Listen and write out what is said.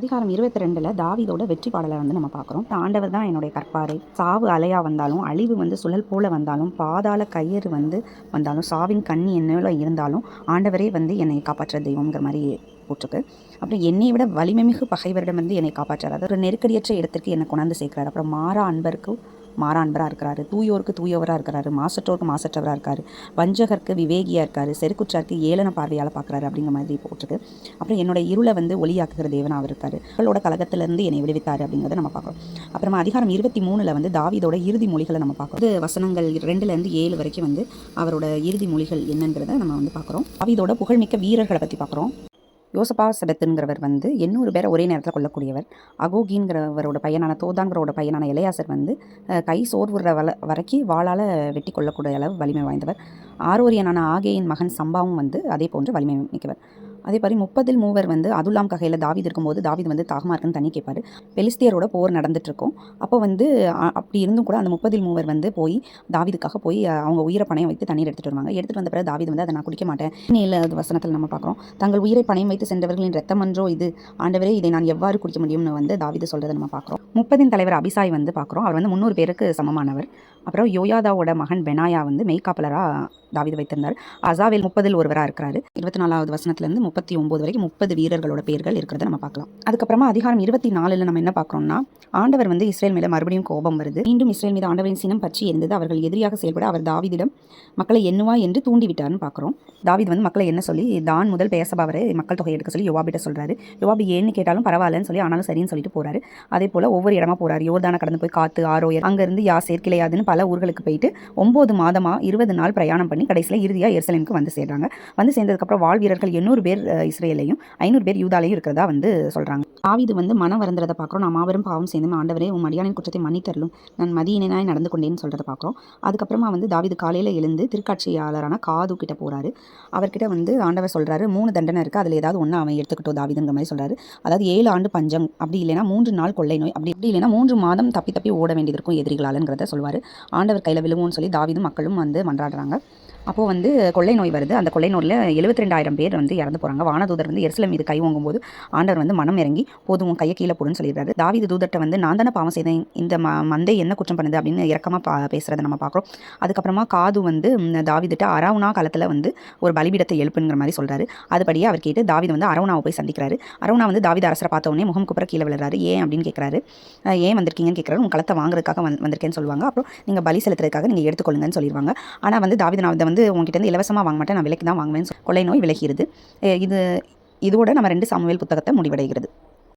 அதிகாரம் இருபத்தி ரெண்டில் தாவிதோட வெற்றி பாடலை வந்து நம்ம பார்க்குறோம். ஆண்டவர் தான் என்னுடைய கற்பாரை சாவு அலையாக வந்தாலும் அழிவு வந்து சுழல் போல வந்தாலும் பாதாள கயிறு வந்து வந்தாலும் சாவின் கண்ணி என்னோட இருந்தாலும் ஆண்டவரே வந்து என்னை காப்பாற்ற தெய்வங்கிற மாதிரி போட்டிருக்கு. அப்புறம் என்னை விட வலிமை மிகு பகைவரிடம் வந்து என்னை காப்பாற்றார். அதாவது ஒரு நெருக்கடியற்ற இடத்திற்கு என்னை கொண்டாந்து சேர்க்கிறார். அப்புறம் மாறா அன்பருக்கு மாறான்பராக இருக்கிறாரு. தூயோருக்கு தூயவராக இருக்கிறாரு. மாசற்றோருக்கு மாசற்றவராக இருக்காரு. வஞ்சகருக்கு விவேகியாக இருக்காரு. செருக்குற்றாருக்கு ஏளன பார்வையால் பார்க்குறாரு அப்படிங்கிற மாதிரி போட்டிருக்கு. அப்புறம் என்னோட இருளை வந்து ஒளியாக்குகிற தேவனாக அவர் இருக்காரு. அவளோட கழகத்திலேருந்து என்னை விடுவித்தார் அப்படிங்கிறத நம்ம பார்க்குறோம். அப்புறமா அதிகாரம் இருபத்தி மூணில் வந்து தாவீதோட இறுதி மொழிகளை நம்ம பார்க்குறோம். இது வசனங்கள் ரெண்டுலேருந்து ஏழு வரைக்கும் வந்து அவரோட இறுதி மொழிகள் என்னங்கிறத நம்ம வந்து பார்க்குறோம். தாவிதோட புகழ்மிக்க வீரர்களை பற்றி பார்க்குறோம். யோசபா செபத்துங்கிறவர் வந்து எண்ணூறு பேரை ஒரே நேரத்தில் கொல்லக்கூடியவர். அகோகிங்கிறவரோட பையனான தோதாங்கிறோட பையனான இளையாசர் வந்து கை சோர்வுற வள வரைக்கும் வாளால் வெட்டி கொள்ளக்கூடிய அளவு வலிமை வாய்ந்தவர். ஆரோரியனான ஆகேயின் மகன் சம்பாவும் வந்து அதே போன்று வலிமை மிக்கவர். அதே மாதிரி முப்பதில் மூவர் வந்து அதுலாம் ககையில் தாவித் இருக்கும்போது தாவித் வந்து தாகமார்க்குன்னு தண்ணி கேட்பார். பெலிஸ்தியரோட போர் நடந்துட்டு இருக்கும் அப்போ வந்து அப்படி இருந்தும் கூட அந்த முப்பதில் மூவர் வந்து போய் தாவிதுக்காக போய் அவங்க உயிரை பணையம் வைத்து தண்ணீர் எடுத்துகிட்டு வருவாங்க. எடுத்துகிட்டு வந்த பிறகு தாவித் வந்து அதை நான் குடிக்க மாட்டேன். ஏழு வசனத்தில் நம்ம பார்க்குறோம். தங்கள் உயிரை பணையம் வைத்து சென்றவர்களின் ரத்தமன்றோ இது? ஆண்டவரே இதை நான் எவ்வாறு குடிக்க முடியும்னு வந்து தாவீது சொல்கிறத நம்ம பார்க்குறோம். முப்பதின் தலைவர் அபிசாய் வந்து பார்க்குறோம். அவர் வந்து முந்நூறு பேருக்கு சமமானவர். அப்புறம் யோயாதாவோட மகன் பெனாயா வந்து மெய்காப்பலராக தாவிது வைத்திருந்தார். அசாவில் முப்பதில் ஒருவராக இருக்கிறாரு. இருபத்தி நாலாவது வசனத்துலேருந்து முப்பத்தி ஒம்பது வரைக்கும் முப்பது வீரர்களோட பேர்கள் இருக்கிறத நம்ம பார்க்கலாம். அதுக்கப்புறமா அதிகாரம் இருபத்தி நாலில் நம்ம என்ன பார்க்குறோம்னா ஆண்டவர் வந்து இஸ்ரேல் மேலே மறுபடியும் கோபம் வருது. மீண்டும் இஸ்ரேல் மீது ஆண்டவரின் சினம் பற்றி இருந்தது அவர்கள் எதிரியாக செயல்பட அவர் தாவிதிடம் மக்களை எண்ணுவா என்று தூண்டிவிட்டார்னு பார்க்குறோம். தாவீது வந்து மக்களை என்ன சொல்லி தான் முதல் பேசபா வரை மக்கள் தொகை எடுக்க சொல்லி யோவாபிட்ட சொல்கிறாரு யோவாபி ஏன்னு கேட்டாலும் பரவாயில்லன்னு சொல்லி ஆனாலும் சரின்னு சொல்லிட்டு போகிறாரு அதே போல் ஒவ்வொரு இடமா போகிறார் யோர்தான கடந்து போய் காத்து ஆரோயர் அங்கேருந்து யா சேர்க்கலையாதுன்னு பல ஊர்களுக்கு போயிட்டு ஒம்பது மாதமா இருபது நாள் பிரயாணம் பண்ணி கடைசியில் இறுதியாக எருசலேமுக்கு வந்து சேர்றாங்க. வந்து சேர்ந்ததுக்கப்புறம் வாழ் வீரர்கள் எண்ணூறு பேர் இஸ்ரேலையும் ஐநூறு பேர் யூதாலையும் இருக்கிறதா வந்து சொல்றாங்க. ஆவிது வந்து மனம் வருந்துறதை பார்க்குறோம். நான் மாபெரும் பாவம் செய்து ஆண்டவரே உன் மடியானின் குற்றத்தை மன்னித்தரலும் நான் மதியினாய் நடந்து கொண்டேன்னு சொல்கிறத பார்க்குறோம். அதுக்கப்புறமா வந்து தாவீது காலையில் எழுந்து திருக்காட்சியாளரான காது கிட்ட போகிறாரு அவர்கிட்ட வந்து ஆண்டவர் சொல்கிறாரு மூணு தண்டனை இருக்குது அதில் ஏதாவது ஒன்று அவன் எடுத்துக்கிட்டோம் தாவிதுங்கிற மாதிரி சொல்கிறாரு அதாவது ஏழு ஆண்டு பஞ்சம். அப்படி இல்லைன்னா மூன்று நாள் கொள்ளை நோய். அப்படி இப்படி இல்லைன்னா மூன்று மாதம் தப்பி தப்பி ஓட வேண்டியது இருக்கும் எதிரிகளாலங்கிறத சொல்வார். ஆண்டவர் கையில் விழுவோம்னு சொல்லி தாவிதும் மக்களும் வந்து மன்றாடுறாங்க. அப்போது வந்து கொள்ளை நோய் வருது. அந்த கொள்ளை நோயில் எழுபத்தி ரெண்டாயிரம் பேர் வந்து இறந்து போகிறாங்க வானதூதர் வந்து எருசலேம் மீது கை ஓங்கும்போது ஆண்டவர் வந்து மனம் இறங்கி போதும் உன் கையை கீழே போடுன்னு சொல்லிடுறாரு தாவிது தூதர்கிட்ட வந்து நான் தானே பாவம் செய்தேன். இந்த ம மந்தை என்ன குற்றம் பண்ணுது? அப்படின்னு இறக்கமாக பா பேசுகிறத நம்ம பார்க்குறோம். அதுக்கப்புறமா காது வந்து தாவிதிட்ட தாவீதுட்ட அரவுனா காலத்தில் வந்து ஒரு பலிபீடத்தை எழுப்புங்கிற மாதிரி சொல்கிறாரு அதுபடியே அவர் கேட்டு தாவிது வந்து அரவுனாவை போய் சந்திக்கிறாரு. அரவுனா வந்து தாவித அரசரை பார்த்தோன்னே முகம் குப்புற கீழே விழுறாரு. ஏன்? அப்படின்னு கேட்குறாரு ஏன் வந்திருக்கீங்கன்னு கேட்குறாரு உங்கள் களத்தை வாங்குறதுக்காக வந்து வந்திருக்கேன்னு சொல்லுவாங்க. அப்புறம் நீங்கள் பலி செலுத்துறதுக்காக நீங்கள் எடுத்துக்கொள்ளுங்கன்னு சொல்லிடுவாங்க ஆனால் வந்து தாவீது வந்து உங்ககிட்ட இருந்து இலவசமாக வாங்க மாட்டேன். நான் விலைக்கு தான் வாங்குவேன் கொள்ளை நோய் விலகிறது இது இதோட நம்ம ரெண்டு சாமுவேல் புத்தகத்தை முடிவடைகிறது.